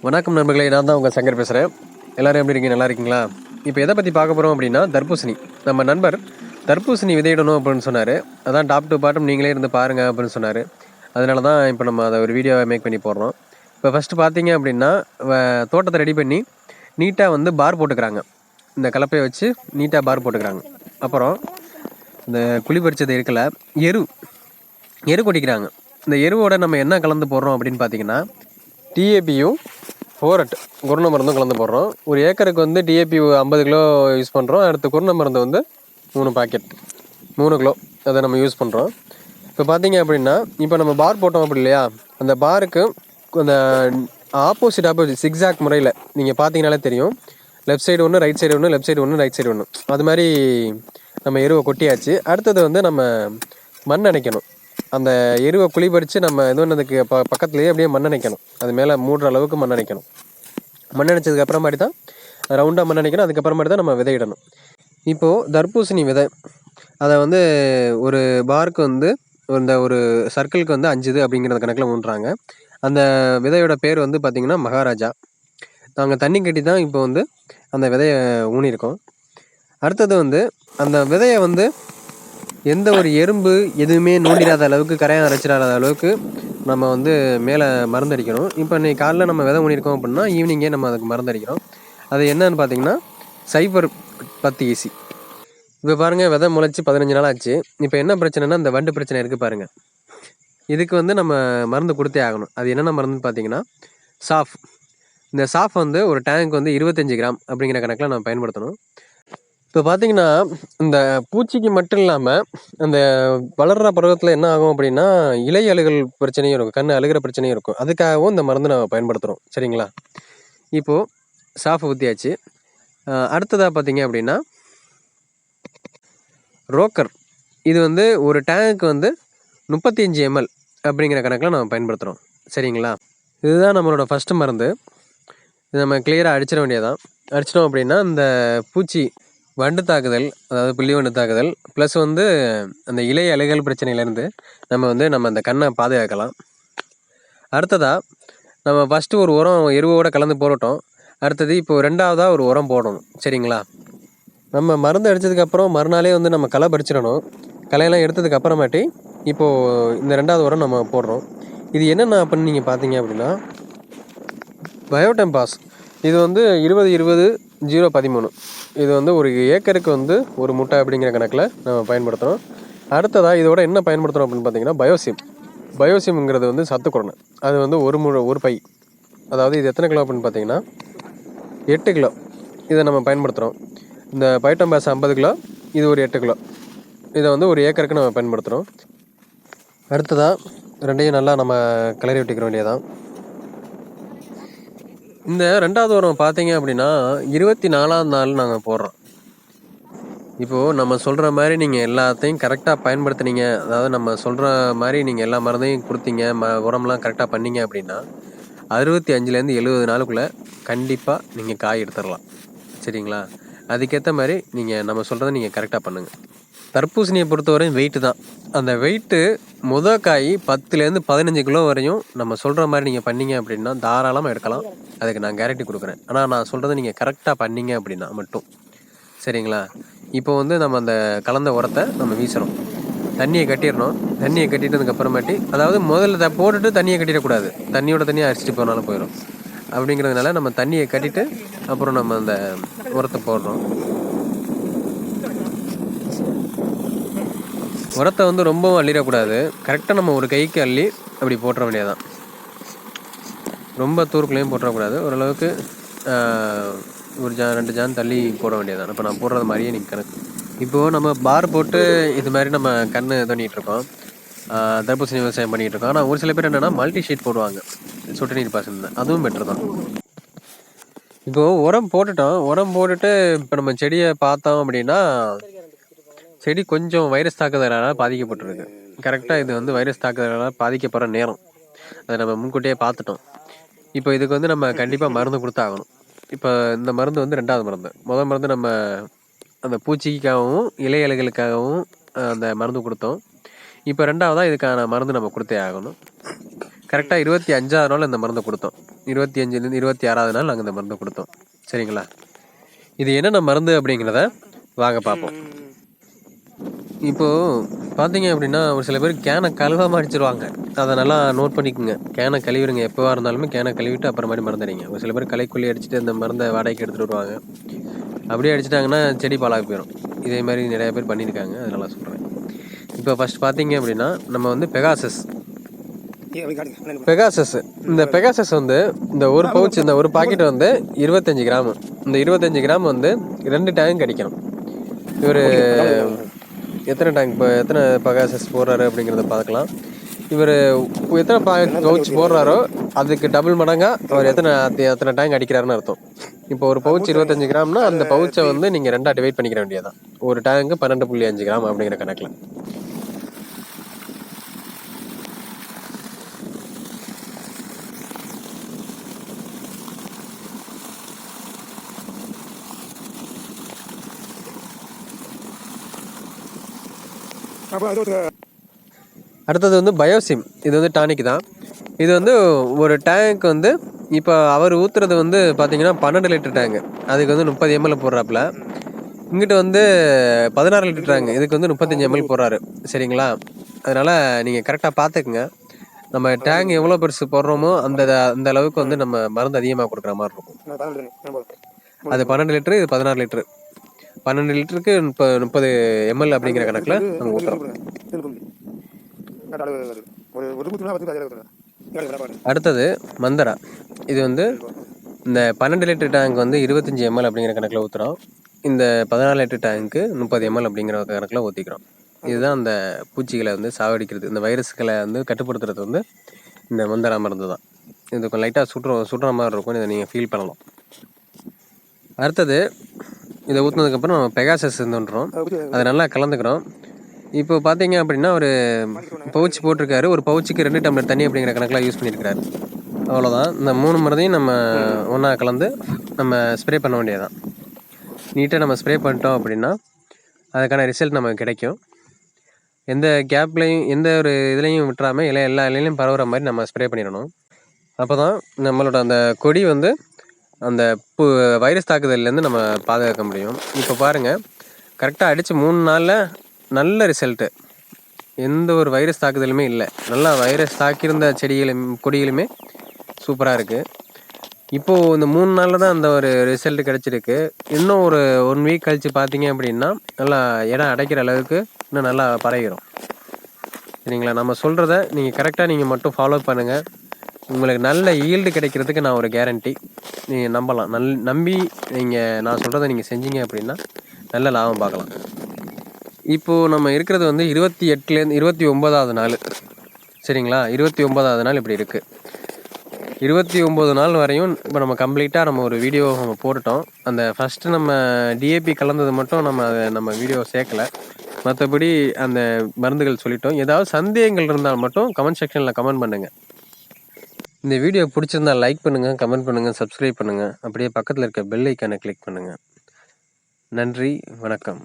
வணக்கம் நண்பர்களே நான் தான் உங்கள் சங்கர் பேசுகிறேன் எல்லோரும் எப்படி இருக்கீங்க? நல்லா இருக்கீங்களா? இப்போ எதை பற்றி பார்க்க போகிறோம் அப்படின்னா தர்பூசணி. நம்ம நண்பர் தர்பூசணி விதையிடணும் அப்படின்னு சொன்னார். அதான் டாப் டு பாட்டம் நீங்களே இருந்து பாருங்கள் அப்படின்னு சொன்னார். அதனால தான் இப்போ நம்ம அதை ஒரு வீடியோவை மேக் பண்ணி போடுறோம். இப்போ ஃபஸ்ட்டு பார்த்தீங்க அப்படின்னா வ- தோட்டத்தை ரெடி பண்ணி நீட்டாக வந்து பார் போட்டுக்கிறாங்க. இந்த கலப்பையை வச்சு நீட்டாக பார் போட்டுக்கிறாங்க. அப்புறம் இந்த குழி பறிச்சது இருக்கல எரு. எரு கொட்டிக்கிறாங்க. இந்த எருவோட நம்ம என்ன கலந்து போடுறோம் அப்படின்னு பார்த்தீங்கன்னா டிஏபியும் ஃபோரட் குருண மருந்தும் கலந்து போடுறோம். ஒரு ஏக்கருக்கு வந்து டிஏபி ஐம்பது கிலோ யூஸ் பண்ணுறோம் அடுத்து குருண மருந்து வந்து மூணு பாக்கெட். மூணு கிலோ அதை நம்ம யூஸ் பண்ணுறோம் இப்போ பார்த்தீங்க அப்படின்னா இப்போ நம்ம பார் போட்டோம் அப்படி இல்லையா? அந்த பாருக்கு அந்த ஆப்போசிட் ஆப்போசிட் சிக்ஸாக் முறையில் நீங்கள் பார்த்தீங்கனாலே தெரியும். லெஃப்ட் சைடு ஒன்று ரைட் சைடு ஒன்று லெஃப்ட் சைடு ஒன்று ரைட் சைடு ஒன்று அது மாதிரி நம்ம எருவை கொட்டியாச்சு. அடுத்தது வந்து நம்ம மண் அணைக்கணும். அந்த எருவை குழி பறித்து நம்ம இது பண்ணதுக்கு ப பக்கத்துலேயே அப்படியே மண்ணணைக்கணும் அது மேலே மூடுற அளவுக்கு மண்ணணைக்கணும் மண்ணணைச்சதுக்கப்புறம் மாதிரி அப்புறமாட்டி தான் ரவுண்டாக மண்ணணைக்கணும் அதுக்கப்புறமாட்டி தான் நம்ம விதையிடணும். இப்போது தர்பூசணி விதை அதை வந்து ஒரு பார்க்கு வந்து இந்த ஒரு சர்க்கிளுக்கு வந்து அஞ்சுது அப்படிங்கிற கணக்கில் ஊன்றாங்க. அந்த விதையோட பேர் வந்து பார்த்திங்கன்னா மகாராஜா. நாங்கள் தண்ணி கட்டி தான் இப்போ வந்து அந்த விதையை ஊனியிருக்கோம் அடுத்தது வந்து அந்த விதையை வந்து எந்த ஒரு எறும்பு எதுவுமே நோண்டிடாத அளவுக்கு கரையான் அரைச்சிடாத அளவுக்கு நம்ம வந்து மேலே மருந்தடிக்கணும். இப்போ இன்னைக்கு காலைல நம்ம விதை பண்ணியிருக்கோம் அப்படின்னா ஈவினிங்கே நம்ம அதுக்கு மருந்தடிக்கிறோம். அது என்னன்னு பார்த்தீங்கன்னா சைபர் பத்து ஈசி இப்போ பாருங்கள் விதை முளைச்சி பதினஞ்சு நாள் ஆச்சு. இப்போ என்ன பிரச்சனைனா இந்த வண்டு பிரச்சனை இருக்குது பாருங்கள் இதுக்கு வந்து நம்ம மருந்து கொடுத்தே ஆகணும். அது என்னென்ன மருந்துன்னு பார்த்தீங்கன்னா சாஃப். இந்த சாஃப் வந்து ஒரு டேங்க் வந்து இருபத்தஞ்சி கிராம் அப்படிங்கிற கணக்கில் நம்ம பயன்படுத்தணும். இப்போ பார்த்தீங்கன்னா இந்த பூச்சிக்கு மட்டும் இல்லாமல் அந்த வளர்கிற பருவத்தில் என்ன ஆகும் அப்படின்னா இலை அழுகல் பிரச்சனையும் இருக்கும் கண் அழுகிற பிரச்சனையும் இருக்கும். அதுக்காகவும் இந்த மருந்து நம்ம பயன்படுத்துகிறோம் சரிங்களா? இப்போது சாஃப் ஊற்றியாச்சு அடுத்ததாக பார்த்தீங்க அப்படின்னா ரோக்கர். இது வந்து ஒரு டேங்க்கு வந்து முப்பத்தி அஞ்சு எம்எல் அப்படிங்கிற கணக்கில் நம்ம பயன்படுத்துகிறோம் சரிங்களா? இதுதான் நம்மளோட ஃபஸ்ட்டு மருந்து. இது நம்ம கிளியராக அடிச்சிட வேண்டியதான் அடிச்சிட்டோம் அப்படின்னா இந்த பூச்சி வண்டு தாக்குதல் அதாவது புள்ளி வண்டு தாக்குதல் ப்ளஸ் வந்து அந்த இலை அலைகள் பிரச்சனையிலேருந்து நம்ம வந்து நம்ம அந்த கண்ணை பாதுகாக்கலாம். அடுத்ததாக நம்ம ஃபஸ்ட்டு ஒரு உரம் எருவோட கலந்து போடட்டும். அடுத்தது இப்போ ரெண்டாவதாக ஒரு உரம் போடணும் சரிங்களா? நம்ம மருந்து அடித்ததுக்கப்புறம் மறுநாளே வந்து நம்ம களை பறிச்சிடணும். களையெல்லாம் எடுத்ததுக்கு அப்புறமாட்டி இப்போது இந்த ரெண்டாவது உரம் நம்ம போடுறோம். இது என்னென்ன அப்படின்னு நீங்கள் பார்த்தீங்க அப்படின்னா பயோடெம்பாஸ் இது வந்து இருபது இருபது ஜீரோ பதிமூணு. இது வந்து ஒரு ஏக்கருக்கு வந்து ஒரு முட்டை அப்படிங்கிற கணக்கில் நம்ம பயன்படுத்துகிறோம் அடுத்ததாக இதோட என்ன பயன்படுத்துகிறோம் அப்படின்னு பார்த்தீங்கன்னா பயோசிம். பயோசிம்ங்கிறது வந்து சத்துக்குரணை அது வந்து ஒரு முழு ஒரு பை. அதாவது இது எத்தனை கிலோ அப்படின்னு பார்த்தீங்கன்னா எட்டு கிலோ. இதை நம்ம பயன்படுத்துகிறோம் இந்த பயோடெம்பாஸ் ஐம்பது கிலோ இது ஒரு எட்டு கிலோ. இதை வந்து ஒரு ஏக்கருக்கு நம்ம பயன்படுத்துகிறோம் அடுத்ததாக ரெண்டையும் நல்லா நம்ம கிளறி விட்டுக்கிற வேண்டியதான் இந்த ரெண்டாவது உரம் பார்த்தீங்க அப்படின்னா இருபத்தி நாலாவது நாள் நாங்கள் போடுறோம். இப்போது நம்ம சொல்கிற மாதிரி நீங்கள் எல்லாத்தையும் கரெக்டாக பயன்படுத்துனீங்க. அதாவது நம்ம சொல்கிற மாதிரி நீங்கள் எல்லா மருந்தையும் கொடுத்தீங்க ம உரம்லாம் கரெக்டாக பண்ணீங்க அப்படின்னா அறுபத்தி அஞ்சுலேருந்து எழுபது நாளுக்குள்ளே கண்டிப்பாக நீங்கள் காய் எடுத்துடலாம். சரிங்களா? அதுக்கேற்ற மாதிரி நீங்கள் நம்ம சொல்கிறத நீங்கள் கரெக்டாக பண்ணுங்கள் தர்பூசணியை பொறுத்தவரையும் வெயிட்டு தான். அந்த வெயிட்டு முத காய் பத்துலேருந்து பதினஞ்சு கிலோ வரையும் நம்ம சொல்கிற மாதிரி நீங்கள் பண்ணீங்க அப்படின்னா தாராளமாக எடுக்கலாம். அதுக்கு நான் கேரண்டி கொடுக்குறேன். ஆனால் நான் சொல்கிறத நீங்கள் கரெக்டாக பண்ணீங்க அப்படின்னா மட்டும். சரிங்களா? இப்போ வந்து நம்ம அந்த கலந்த உரத்தை நம்ம வீசுகிறோம் தண்ணியை கட்டிடணும். தண்ணியை கட்டிட்டதுக்கப்புறமேட்டி அதாவது முதல்ல த- போட்டுட்டு தண்ணியை கட்டிடக்கூடாது. தண்ணியோட தண்ணியை அரிச்சிட்டு போனாலும் போயிடும் அப்படிங்கிறதுனால நம்ம தண்ணியை கட்டிட்டு அப்புறம் நம்ம அந்த உரத்தை போடுறோம். உரத்தை வந்து ரொம்பவும் அள்ளிடக்கூடாது. கரெக்டாக நம்ம ஒரு கைக்கு அள்ளி அப்படி போட்டுற வேண்டியதான் ரொம்ப தூருக்குள்ளேயும் போட்டுறக்கூடாது. ஓரளவுக்கு ஒரு ஜா ரெண்டு ஜான் தள்ளி போட வேண்டியதான் இப்போ நான் போடுறது மாதிரியே நீங்கள் கணக்கு. இப்போது நம்ம பார் போட்டு இது மாதிரி நம்ம கண் தோண்டிகிட்ருக்கோம் இருக்கோம். தர்பூசணி விவசாயம் பண்ணிகிட்டு இருக்கோம். ஆனால் ஒரு சில பேர் என்னென்னா மல்டி ஷீட் போடுவாங்க. சொட்டு நீர் பாசனம் தான். அதுவும் பெட்டர் தான். இப்போது உரம் போட்டுட்டோம். உரம் போட்டுட்டு இப்போ நம்ம செடியை பார்த்தோம் அப்படின்னா செடி கொஞ்சம் வைரஸ் தாக்குதலால் பாதிக்கப்பட்டிருக்கு. கரெக்டாக இது வந்து வைரஸ் தாக்குதலால் பாதிக்கப்படுற நேரம். அதை நம்ம முன்கூட்டியே பார்த்துட்டோம். இப்போ இதுக்கு வந்து நம்ம கண்டிப்பாக மருந்து கொடுத்தாகணும். இப்போ இந்த மருந்து வந்து ரெண்டாவது மருந்து. முதல் மருந்து நம்ம அந்த பூச்சிக்காகவும் இலை இலைகளுக்காகவும் அந்த மருந்து கொடுத்தோம். இப்போ ரெண்டாவதாக இதுக்கான மருந்து நம்ம கொடுத்தே ஆகணும். கரெக்டாக இருபத்தி அஞ்சாவது நாள் இந்த மருந்து கொடுத்தோம். இருபத்தி அஞ்சுலேருந்து இருபத்தி ஆறாவது நாள் நாங்கள் இந்த மருந்து கொடுத்தோம். சரிங்களா? இது என்னென்ன மருந்து அப்படிங்கிறத வாங்க பார்ப்போம். இப்போது பார்த்தீங்க அப்படின்னா ஒரு சில பேர் கேனை கழுவாம அடிச்சிருவாங்க அதை நல்லா நோட் பண்ணிக்கோங்க. கேனை கழுவிடுங்க. எப்போவா இருந்தாலுமே கேனை கழுவிட்டு அப்புறமாடி மறந்துடுங்க ஒரு சில பேர் களைக்கொல்லி அடிச்சுட்டு அந்த மருந்தை வாடகைக்கு எடுத்துகிட்டு வருவாங்க. அப்படியே அடிச்சிட்டாங்கன்னா செடி பாலாகி போயிடும் இதே மாதிரி நிறைய பேர் பண்ணியிருக்காங்க. அதனால சொல்கிறேன் இப்போ ஃபர்ஸ்ட் பார்த்தீங்க அப்படின்னா நம்ம வந்து பெகாசஸ் பெகாசஸ் இந்த பெகாசஸ் வந்து இந்த ஒரு பவுச் இந்த ஒரு பாக்கெட் வந்து இருபத்தஞ்சி கிராம். இந்த இருபத்தஞ்சி கிராம் வந்து ரெண்டு டேங்க் அடிக்கணும் இவர் எத்தனை டேங்க் இப்போ எத்தனை பகாசஸ் போடுறாரு அப்படிங்கிறத பார்க்கலாம். இவர் எத்தனை பா பவுச் போடுறாரோ அதுக்கு டபுள் மடங்கா அவர் எத்தனை எத்தனை டேங்க் அடிக்கிறாருன்னு அர்த்தம். இப்போ ஒரு பவுச் இருபத்தஞ்சு கிராம்னா அந்த பவுச்சை வந்து நீங்கள் ரெண்டாக டிவைட் பண்ணிக்கிற வேண்டியதான் ஒரு டேங்க்கு பன்னெண்டு புள்ளி அஞ்சு கிராம் அப்படிங்கிற கணக்கில். அப்போ அது ஒரு அடுத்தது வந்து பயோசிம். இது வந்து டானிக் தான். இது வந்து ஒரு டேங்க் வந்து இப்போ அவர் ஊற்றுறது வந்து பார்த்தீங்கன்னா பன்னெண்டு லிட்டர் டேங்க் அதுக்கு வந்து முப்பது எம்எல் போடுறாப்புல. இங்கிட்ட வந்து பதினாறு லிட்டர் டேங்க் இதுக்கு வந்து முப்பத்தஞ்சு எம்எல் போடுறாரு. சரிங்களா? அதனால் நீங்கள் கரெக்டாக பார்த்துக்குங்க நம்ம டேங்க் எவ்வளோ பெருசு போடுறோமோ அந்த அந்த அளவுக்கு வந்து நம்ம மருந்து அதிகமாக கொடுக்குற மாதிரி இருக்கும். அது பன்னெண்டு லிட்டரு இது பதினாறு லிட்டரு. பன்னெண்டு லிட்டருக்கு முப்ப முப்பது எம்எல் அப்படிங்கிற கணக்கில் நம்ம ஊற்றுறோம் அடுத்தது மந்தரா. இது வந்து இந்த பன்னெண்டு லிட்டர் டேங்க் வந்து இருபத்தஞ்சி எம்எல் அப்படிங்கிற கணக்கில் ஊற்றுறோம் இந்த பதினாலு லிட்டர் டேங்க்கு முப்பது எம்எல் அப்படிங்கிற கணக்கில் ஊற்றிக்கிறோம் இதுதான் அந்த பூச்சிகளை வந்து சாவடிக்கிறது இந்த வைரஸ்களை வந்து கட்டுப்படுத்துறது வந்து இந்த மந்தரா மருந்து தான் இது கொஞ்சம் லைட்டாக சுடுற சுடுற மாதிரி இருக்கும். இதை நீங்கள் ஃபீல் பண்ணலாம். அடுத்தது இதை ஊற்றுனதுக்கப்புறம் நம்ம பெகாசஸ் இருந்துன்றோம். அதை நல்லா கலந்துக்கிறோம். இப்போ பார்த்தீங்க அப்படின்னா ஒரு பவுச் போட்டிருக்காரு. ஒரு பவுச்சுக்கு ரெண்டு டம்ளர் தண்ணி அப்படிங்கிற கணக்கில் யூஸ் பண்ணியிருக்காரு. அவ்வளோதான் இந்த மூணு மருந்தையும் நம்ம ஒன்றா கலந்து நம்ம ஸ்ப்ரே பண்ண வேண்டியதுதான். நீட்டாக நம்ம ஸ்ப்ரே பண்ணிட்டோம் அப்படின்னா அதுக்கான ரிசல்ட் நமக்கு கிடைக்கும். எந்த கேப்லையும் எந்த ஒரு இதுலையும் விட்டுறாமல் இலை எல்லா இலையிலையும் பரவுற மாதிரி நம்ம ஸ்ப்ரே பண்ணிடணும். அப்போ தான் நம்மளோட அந்த கொடி வந்து அந்த பு வைரஸ் தாக்குதல்லேருந்து நம்ம பாதுகாக்க முடியும். இப்போ பாருங்கள் கரெக்டாக அடித்து மூணு நாளில் நல்ல ரிசல்ட்டு எந்த ஒரு வைரஸ் தாக்குதலுமே இல்லை. நல்லா வைரஸ் தாக்கியிருந்த செடிகளும் கொடிகளுமே சூப்பராக இருக்குது இப்போது இந்த மூணு நாளில் தான் அந்த ஒரு ரிசல்ட் கிடச்சிருக்கு. இன்னும் ஒரு ஒன் வீக் கழித்து பார்த்தீங்க அப்படின்னா நல்லா இடம் அடைக்கிற அளவுக்கு இன்னும் நல்லா பரவிடும் சரிங்களா? நம்ம சொல்கிறத நீங்கள் கரெக்டாக நீங்கள் மட்டும் ஃபாலோ பண்ணுங்கள் உங்களுக்கு நல்ல ஈல்டு கிடைக்கிறதுக்கு நான் ஒரு கேரண்டி நீங்கள் நம்பலாம். நல் நம்பி நீங்கள் நான் சொல்கிறத நீங்கள் செஞ்சீங்க அப்படின்னா நல்ல லாபம் பார்க்கலாம். இப்போது நம்ம இருக்கிறது வந்து இருபத்தி எட்டுலேருந்து இருபத்தி ஒன்பதாவது நாள். சரிங்களா? இருபத்தி ஒன்பதாவது நாள் இப்படி இருக்குது இருபத்தி ஒம்பது நாள் வரையும் இப்போ நம்ம கம்ப்ளீட்டாக நம்ம ஒரு வீடியோ நம்ம போட்டுட்டோம். அந்த ஃபஸ்ட்டு நம்ம டிஏபி கலந்தது மட்டும் நம்ம அதை நம்ம வீடியோ சேர்க்கல. மற்றபடி அந்த மருந்துகள் சொல்லிட்டோம். ஏதாவது சந்தேகங்கள் இருந்தால் மட்டும் கமெண்ட் செக்ஷனில் கமெண்ட் பண்ணுங்கள் இந்த வீடியோ பிடிச்சிருந்தா லைக் பண்ணுங்கள் கமெண்ட் பண்ணுங்கள் சப்ஸ்கிரைப் பண்ணுங்கள் அப்படியே பக்கத்தில் இருக்க பெல் ஐக்கானை கிளிக் பண்ணுங்கள் நன்றி வணக்கம்.